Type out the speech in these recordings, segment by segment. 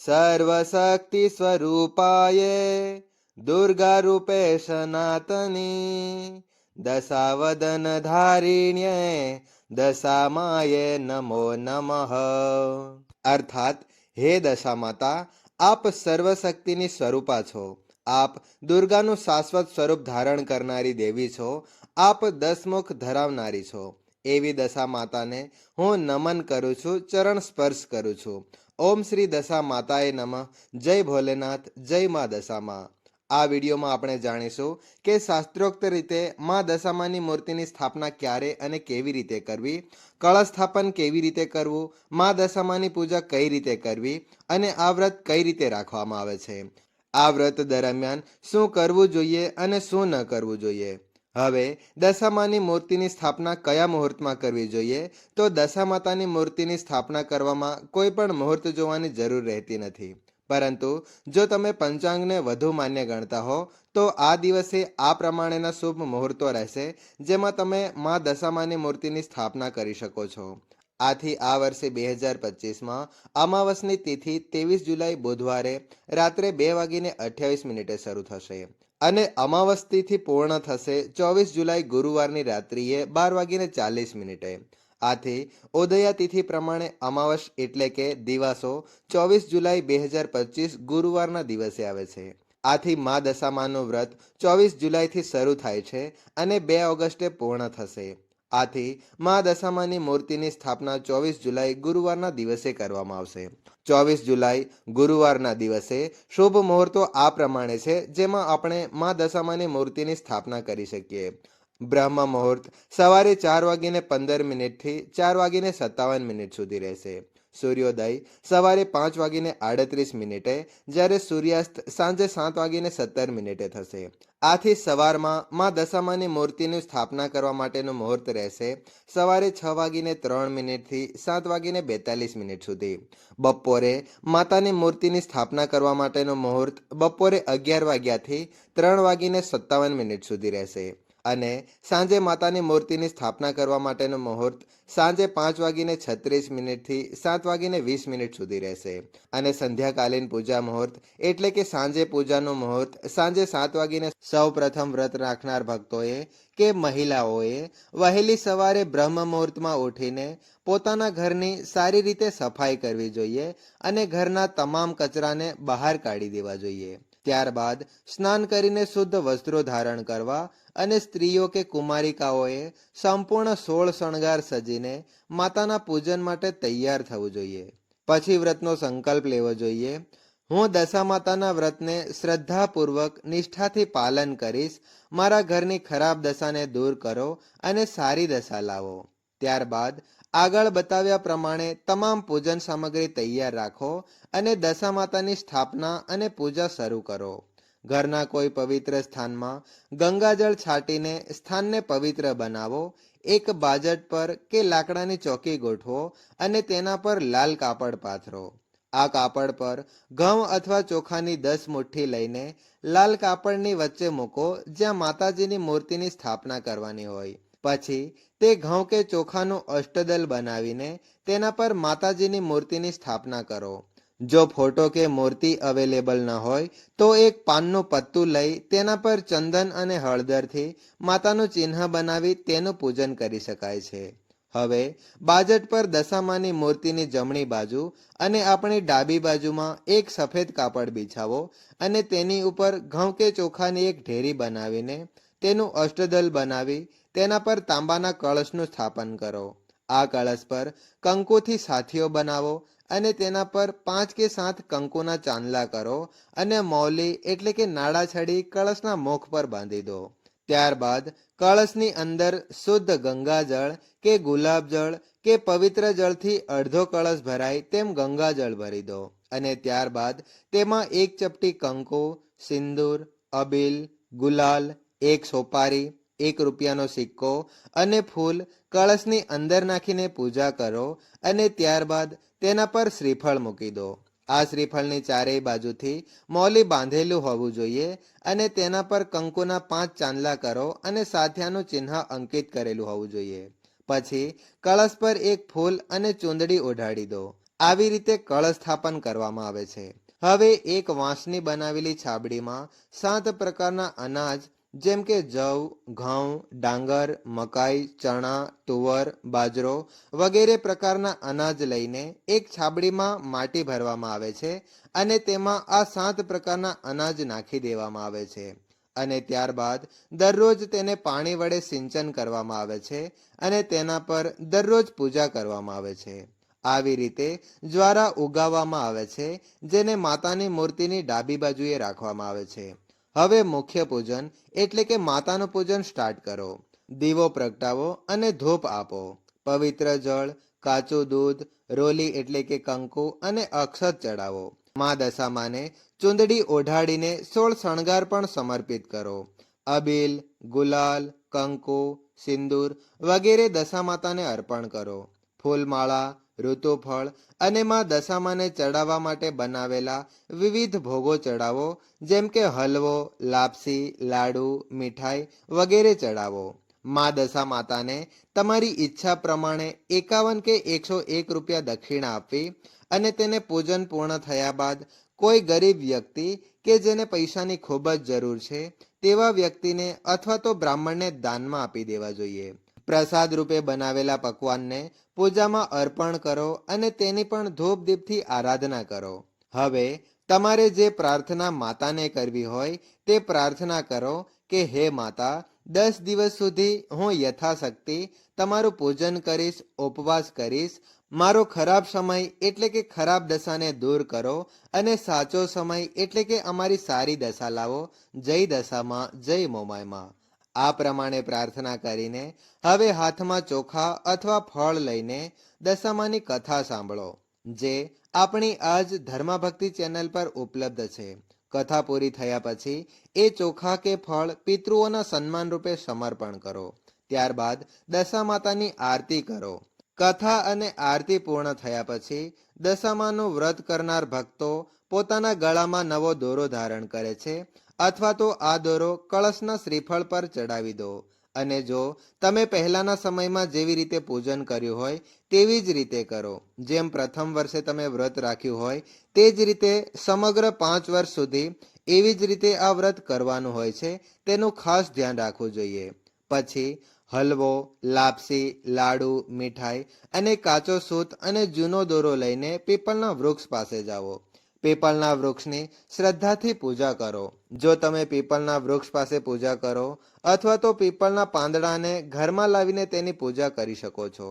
સર્વશક્તિ સ્વરૂપાય દુર્ગા રૂપે સનાતની દશાવદન ધારિણ્યે દશામાયે નમો નમઃ અર્થાત હે દશા માતા આપ સર્વશક્તિની સ્વરૂપા છો આપ દુર્ગાનું શાશ્વત સ્વરૂપ ધારણ કરનારી દેવી છો આપ દસમુખ ધરાવનારી છો એવી દશા માતાને હું નમન કરું છું ચરણ સ્પર્શ કરું છું ઓમ શ્રી દશા માતાએ નમઃ. જય ભોલેનાથ, જય મા દશામાં. આ વિડીયોમાં આપણે જાણીશું કે શાસ્ત્રોક્ત રીતે મા દશામાની મૂર્તિની સ્થાપના ક્યારે અને કેવી રીતે કરવી કળશ સ્થાપન કેવી રીતે કરવું, મા દશામાની પૂજા કઈ રીતે કરવી અને આ વ્રત કઈ રીતે રાખવામાં આવે છે. આ વ્રત દરમિયાન શું કરવું જોઈએ અને શું ન કરવું જોઈએ. હવે, દશામાની મૂર્તિની સ્થાપના કયા મુહૂર્તમાં કરવી જોઈએ? તો દશા માતાની મૂર્તિની સ્થાપના કરવામાં કોઈ પણ મુહૂર્ત જોવાની જરૂર રહેતી નથી. પરંતુ, જો તમે પંચાંગને વધુ માન્ય ગણતા હો, તો આ દિવસે આ પ્રમાણેના શુભ મુહૂર્તો રહેશે, જેમાં તમે મા દશામાની મૂર્તિની સ્થાપના કરી શકો છો. આથી આ વર્ષે બે હજાર પચીસમાં અમાવસની તિથિ ત્રેવીસ જુલાઈ બુધવારે રાત્રે બે વાગીને અઠ્યાવીસ મિનિટે શરૂ થશે. અને અમાવસ્તીથી પૂર્ણ થશે ચોવીસ જુલાઈ ગુરુવારની રાત્રિએ બાર વાગીને ચાલીસ મિનિટે. આથી ઉદયા તિથિ પ્રમાણે અમાવસ એટલે કે દિવાસો ચોવીસ જુલાઈ બે હજાર પચીસ ગુરુવારના દિવસે આવે છે. આથી મા દશામાનું વ્રત ચોવીસ જુલાઈથી શરૂ થાય છે અને બે ઓગસ્ટે પૂર્ણ થશે. આથી મા દશામાની મૂર્તિની સ્થાપના ચોવીસ જુલાઈ ગુરુવારના દિવસે કરવામાં આવશે. ચોવીસ જુલાઈ, ગુરુવારના દિવસે. શુભ મુહૂર્તો આ પ્રમાણે છે, જેમાં આપણે મા દશામાની મૂર્તિની સ્થાપના કરી શકીએ. બ્રહ્મ મુહૂર્ત સવારે ચાર વાગીને પંદર મિનિટથી ચાર વાગીને સત્તાવન મિનિટ સુધી રહેશે. સૂર્યોદય સવારે પાંચ વાગીને આડત્રીસ મિનિટે, જ્યારે સૂર્યાસ્ત સાંજે સાત વાગીને સત્તર મિનિટે થશે. આથી સવારમાં મા દશામાની મૂર્તિની સ્થાપના કરવા માટેનું મુહૂર્ત રહેશે સવારે છ વાગીને ત્રણ મિનિટથી સાત વાગીને બેતાલીસ મિનિટ સુધી. બપોરે માતાની મૂર્તિની સ્થાપના કરવા માટેનું મુહૂર્ત બપોરે અગિયાર વાગ્યાથી ત્રણ વાગીને સત્તાવન મિનિટ સુધી રહેશે. અને સાંજે માતાની મૂર્તિની સ્થાપના કરવા માટેનો મુહૂર્ત સાંજે પાંચ વાગીને છત્રીસ મિનિટથી સાત વાગીને વીસ મિનિટ સુધી રહેશે. અને સંધ્યાકાલીન પૂજા મુહૂર્ત એટલે કે સાંજે પૂજાનું મુહૂર્ત સાંજે સાત વાગીને સૌ પ્રથમ વ્રત રાખનાર ભક્તોએ કે મહિલાઓએ વહેલી સવારે બ્રહ્મ મુહૂર્તમાં ઉઠીને પોતાના ઘરની સારી રીતે સફાઈ કરવી જોઈએ અને ઘરના તમામ કચરાને બહાર કાઢી દેવા જોઈએ. ત્યારબાદ સ્નાન કરીને શુદ્ધ વસ્ત્રો ધારણ કરવા અને સ્ત્રીઓ કે કુમારિકાઓએ સંપૂર્ણ સોળ શણગાર સજીને માતાના પૂજન માટે તૈયાર થવું જોઈએ. પછી વ્રતનો સંકલ્પ લેવો જોઈએ. હું દશા માતાના વ્રતને શ્રદ્ધાપૂર્વક નિષ્ઠાથી પાલન કરીશ. મારા ઘરની ખરાબ દશાને દૂર કરો અને સારી દશા લાવો. ત્યારબાદ આગળ બતાવ્યા પ્રમાણે તમામ પૂજન સામગ્રી તૈયાર રાખો અને દશા માતાની સ્થાપના અને પૂજા શરૂ કરો. ઘરના કોઈ પવિત્ર સ્થાનમાં ગંગાજળ છાંટીને સ્થાનને પવિત્ર બનાવો, એક બાજટ પર કે લાકડાની ચોકી ગોઠવો અને તેના પર લાલ કાપડ પાથરો. આ કાપડ પર ઘઉં અથવા ચોખાની દસ મુઠ્ઠી લઈને લાલ કાપડની વચ્ચે મૂકો જ્યાં માતાજીની મૂર્તિની સ્થાપના કરવાની હોય. પછી તે ઘઉં કે ચોખાનું અષ્ટદલ બનાવીને તેના પર માતાજીની મૂર્તિની સ્થાપના કરો. જો ફોટો કે મૂર્તિ અવેલેબલ ન હોય, તો એક પાનનું પત્તું લઈ તેના પર ચંદન અને હળદરથી માતાનું ચિહ્ન બનાવી તેનું પૂજન કરી શકાય છે. હવે, બાજટ પર દશામાની મૂર્તિની જમણી બાજુ અને આપણી ડાબી બાજુમાં એક સફેદ કાપડ બિછાવો અને તેની ઉપર ઘઉં કે ચોખાની એક ઢેરી બનાવીને તેનું અષ્ટદલ બનાવી તેના પર તાંબાના કળશનું સ્થાપન કરો. આ કળશ પર કંકુથી સાથીઓ બનાવો અને તેના પર પાંચ કે સાત કંકુના ચાંદલા કરો અને મૌલી એટલે કે નાડા છડી કળશના મુખ પર બાંધી દો. ત્યારબાદ કળશની અંદર શુદ્ધ ગંગાજળ કે ગુલાબજળ કે પવિત્ર જળથી અડધો કળશ ભરાય તેમ ગંગાજળ ભરી દો. અને ત્યારબાદ તેમાં એક ચપટી કંકુ, સિંદૂર, અબીલ, ગુલાલ, એક સોપારી એક રૂપિયાનો સિક્કો અને ફૂલ કળશની અંદર નાખીને પૂજા કરો અને ત્યારબાદ તેના પર શ્રીફળ મૂકી દો. આ શ્રીફળની ચારેય બાજુથી મોલી બાંધેલું હોવું જોઈએ અને તેના પર કંકુના પાંચ ચાંદલા કરો અને સાથિયાનું ચિહ્ન અંકિત કરેલું હોવું જોઈએ. પછી કળશ પર એક ફૂલ અને ચૂંદડી ઓઢાડી દો. આવી રીતે કળશ સ્થાપન કરવામાં આવે છે. હવે એક વાંસની બનાવેલી છાબડીમાં સાત પ્રકારના અનાજ જેમ કે જવ, ઘઉં, ડાંગર, મકાઈ, ચણા, તુવર, બાજરો વગેરે પ્રકારના અનાજ લઈને એક છાબડીમાં માટી ભરવામાં આવે છે અને તેમાં આ સાત પ્રકારના અનાજ નાખી દેવામાં આવે છે. અને ત્યારબાદ દરરોજ તેને પાણી વડે સિંચન કરવામાં આવે છે અને તેના પર દરરોજ પૂજા કરવામાં આવે છે. આવી રીતે જ્વારા ઉગાવવામાં આવે છે, જેને માતાની મૂર્તિની ડાબી બાજુએ રાખવામાં આવે છે. હવે મુખ્ય પૂજન એટલે કે માતાનું પૂજન સ્ટાર્ટ કરો. દીવો પ્રગટાવો અને ધૂપ આપો. પવિત્ર જળ, કાચું દૂધ, રોલી એટલે કે કંકુ અને અક્ષત ચડાવો. મા દશામાને ચુંદડી ઓઢાડીને સોળ શણગાર પણ સમર્પિત કરો. અબીલ, ગુલાલ, કંકુ, સિંદૂર વગેરે દશા માતાને અર્પણ કરો. ફૂલમાળા ઋતુફળ અને માં દશામાને ચડાવવા માટે બનાવેલા વિવિધ ભોગો ચડાવો, જેમ કે હલવો, લાપસી, લાડુ, મીઠાઈ વગેરે ચડાવો. મા દશા માતાને તમારી ઈચ્છા પ્રમાણે એકાવન કે એકસો એક રૂપિયા દક્ષિણા આપવી અને તેને પૂજન પૂર્ણ થયા બાદ કોઈ ગરીબ વ્યક્તિ કે જેને પૈસાની ખૂબ જ જરૂર છે તેવા વ્યક્તિને અથવા તો બ્રાહ્મણને દાનમાં આપી દેવા જોઈએ. પ્રસાદ રૂપે બનાવેલા પકવાનને પૂજામાં અર્પણ કરો અને તેની પણ ધૂપ દીપથી આરાધના કરો. હવે, તમારે જે પ્રાર્થના માતાને કરવી હોય, તે પ્રાર્થના કરો કે, હે માતા, દસ દિવસ સુધી હું યથાશક્તિ તમારું પૂજન કરીશ, ઉપવાસ કરીશ. મારો ખરાબ સમય એટલે કે ખરાબ દશાને દૂર કરો અને સાચો સમય એટલે કે અમારી સારી દશા લાવો. જય દશામાં, જય મોમાયમાં આ પ્રમાણે પ્રાર્થના કરીને હવે હાથમાં ચોખા અથવા ફળ લઈને દશામાની કથા સાંભળો, જે આપણી આજ ધર્માભક્તિ ચેનલ પર ઉપલબ્ધ છે. કથા પૂરી થયા પછી એ ચોખા કે ફળ પિતૃઓના સન્માન રૂપે સમર્પણ કરો. ત્યારબાદ દશા માતાની આરતી કરો. કથા અને આરતી પૂર્ણ થયા પછી દશામાનું વ્રત કરનાર ભક્તો પોતાના ગળામાં નવો દોરો ધારણ કરે છે અથવા તો આ દોરો કળશના શ્રીફળ પર ચડાવી દો. અને જો તમે પહેલાના સમયમાં જેવી રીતે પૂજન કર્યું હોય, તેવી જ રીતે કરો. જેમ પ્રથમ વર્ષે તમે વ્રત રાખ્યું હોય, તે જ રીતે સમગ્ર પાંચ વર્ષ સુધી એવી જ રીતે આ વ્રત કરવાનું હોય છે, તેનું ખાસ ધ્યાન રાખવું જોઈએ. પછી હલવો, લાપસી, લાડુ, મીઠાઈ અને કાચો સૂત અને જૂનો દોરો લઈને પીપળના વૃક્ષ પાસે જાઓ. પીપળના વૃક્ષની શ્રદ્ધાથી પૂજા કરો. જો તમે પીપળના વૃક્ષ પાસે પૂજા કરો અથવા તો પીપળના પાંદડાને ઘરમાં લાવીને તેની પૂજા કરી શકો છો.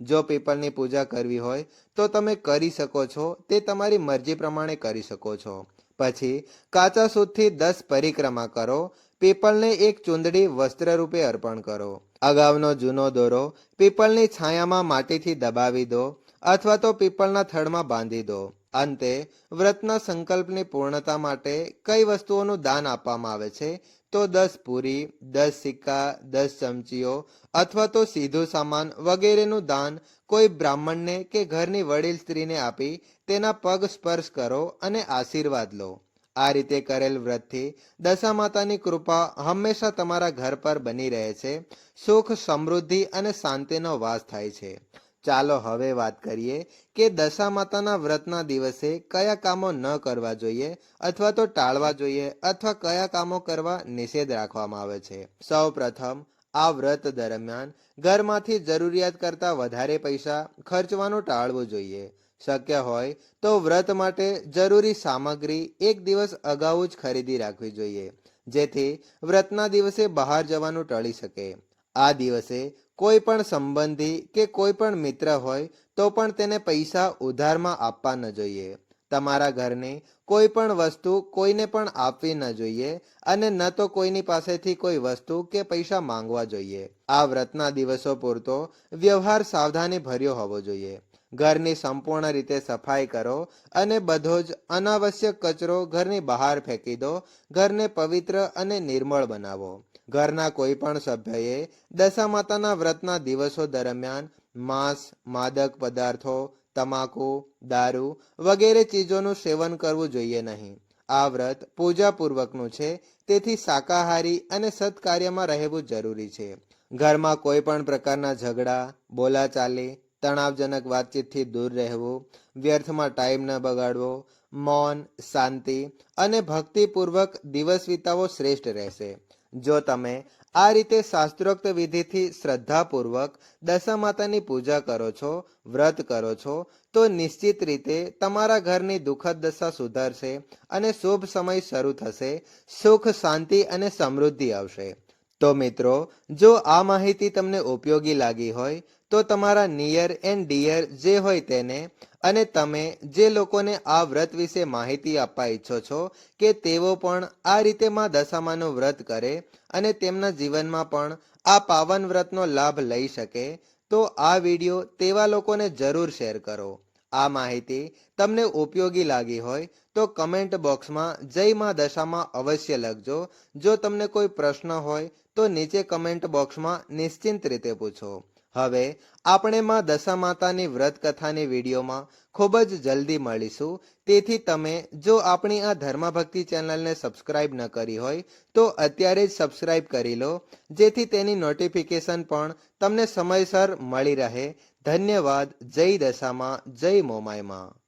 જો પીપળની પૂજા કરવી હોય તો તમે કરી શકો છો, તે તમારી મરજી પ્રમાણે કરી શકો છો. પછી કાચા સૂતથી દસ પરિક્રમા કરો. પીપળને એક ચૂંદડી વસ્ત્ર રૂપે અર્પણ કરો. અગાઉનો જૂનો દોરો પીપળની છાયામાં માટીથી દબાવી દો અથવા તો પીપળના થડમાં બાંધી દો. અંતે, વ્રતના સંકલ્પની પૂર્ણતા માટે કઈ વસ્તુઓનું દાન આપવામાં આવે છે? તો દસ પૂરી, દસ સિક્કા, દસ ચમચીઓ અથવા તો સીધું સામાન વગેરેનું દાન કોઈ બ્રાહ્મણને કે ઘરની વડીલ સ્ત્રીને આપી, તેના પગ સ્પર્શ કરો અને આશીર્વાદ લો. આ રીતે કરેલ વ્રતથી દશા માતાની કૃપા હંમેશા તમારા ઘર પર બની રહે છે, સુખ, સમૃદ્ધિ અને શાંતિનો વાસ થાય છે. ચાલો હવે વાત કરીએ કે દશા માતાના વ્રતના દિવસે કયા કામો ન કરવા જોઈએ અથવા તો ટાળવા જોઈએ અથવા કયા કામો કરવા નિષેધ રાખવામાં આવે છે. સૌ પ્રથમ આ વ્રત દરમિયાન ઘરમાંથી જરૂરિયાત કરતાં વધારે પૈસા ખર્ચવાનું ટાળવું જોઈએ. શક્ય હોય તો વ્રત માટે જરૂરી સામગ્રી એક દિવસ અગાઉ જ ખરીદી રાખવી જોઈએ, જેથી વ્રતના દિવસે બહાર જવાનું ટળી શકે. આ દિવસે કોઈ પણ સંબંધી કે કોઈ પણ મિત્ર હોય તો પણ તેને પૈસા ઉધારમાં આપવા ન જોઈએ. તમારા ઘરની કોઈ પણ વસ્તુ કોઈને પણ આપવી ન જોઈએ અને ન તો કોઈની પાસેથી કોઈ વસ્તુ કે પૈસા માંગવા જોઈએ. આ વ્રતના દિવસો પૂરતો વ્યવહાર સાવધાની ભર્યો હોવો જોઈએ. ઘરની સંપૂર્ણ રીતે સફાઈ કરો અને બધો જ અનાવશ્યક કચરો ઘરની બહાર ફેંકી દો, ઘરને પવિત્ર અને નિર્મળ બનાવો. ઘરના કોઈ પણ સભ્યએ દશા માતાના વ્રતના દિવસો દરમિયાન માંસ, માદક પદાર્થો, તમાકુ, દારૂ વગેરે ચીજોનું સેવન કરવું જોઈએ નહીં. આ વ્રત પૂજાપૂર્વકનું છે, તેથી શાકાહારી અને સત્કાર્યમાં રહેવું જરૂરી છે. ઘરમાં કોઈ પણ પ્રકારના ઝઘડા, બોલાચાલી, તણાવજનક વાતચીતથી દૂર રહેવું, વ્યર્થમાં ટાઈમ ન બગાડવો, મૌન, શાંતિ અને ભક્તિપૂર્વક દિવસ વિતાવો શ્રેષ્ઠ રહેશે. જો તમે આ રીતે શાસ્ત્રોક્ત વિધિથી શ્રદ્ધાપૂર્વક દશા માતાની પૂજા કરો છો, વ્રત કરો છો, તો નિશ્ચિત રીતે તમારા ઘરની દુઃખદ દશા સુધરશે અને શુભ સમય શરૂ થશે, સુખ, શાંતિ અને સમૃદ્ધિ આવશે. તો મિત્રો, જો આ માહિતી તમને ઉપયોગી લાગી હોય તો તમારા નિયર એન્ડ ડિયર જે હોય તેને અને તમે જે લોકોને આ વ્રત વિશે માહિતી આપવા ઈચ્છો છો કે તેઓ પણ આ રીતે માં દશામાનું વ્રત કરે અને તેમના જીવનમાં પણ આ પાવન વ્રતનો લાભ લઈ શકે, તો આ વીડિયો તેવા લોકોને જરૂર શેર કરો. આ માહિતી તમને ઉપયોગી લાગી હોય તો કમેન્ટ બોક્સમાં જય માં દશામાં અવશ્ય લખજો. જો તમને કોઈ પ્રશ્ન હોય તો નીચે કમેન્ટ બોક્સમાં નિશ્ચિંત રીતે પૂછો. હવે આપણે માં દશા માતાની વ્રત કથાની વિડીયોમાં ખૂબ જ જલ્દી મળીશું. તેથી તમે જો આપણી આ ધર્મભક્તિ ચેનલને સબસ્ક્રાઇબ ન કરી હોય, તો અત્યારે જ સબસ્ક્રાઇબ કરી લો, જેથી તેની નોટિફિકેશન પણ તમને સમયસર મળી રહે. ધન્યવાદ. જય દશામાં. જય મોમાયમાં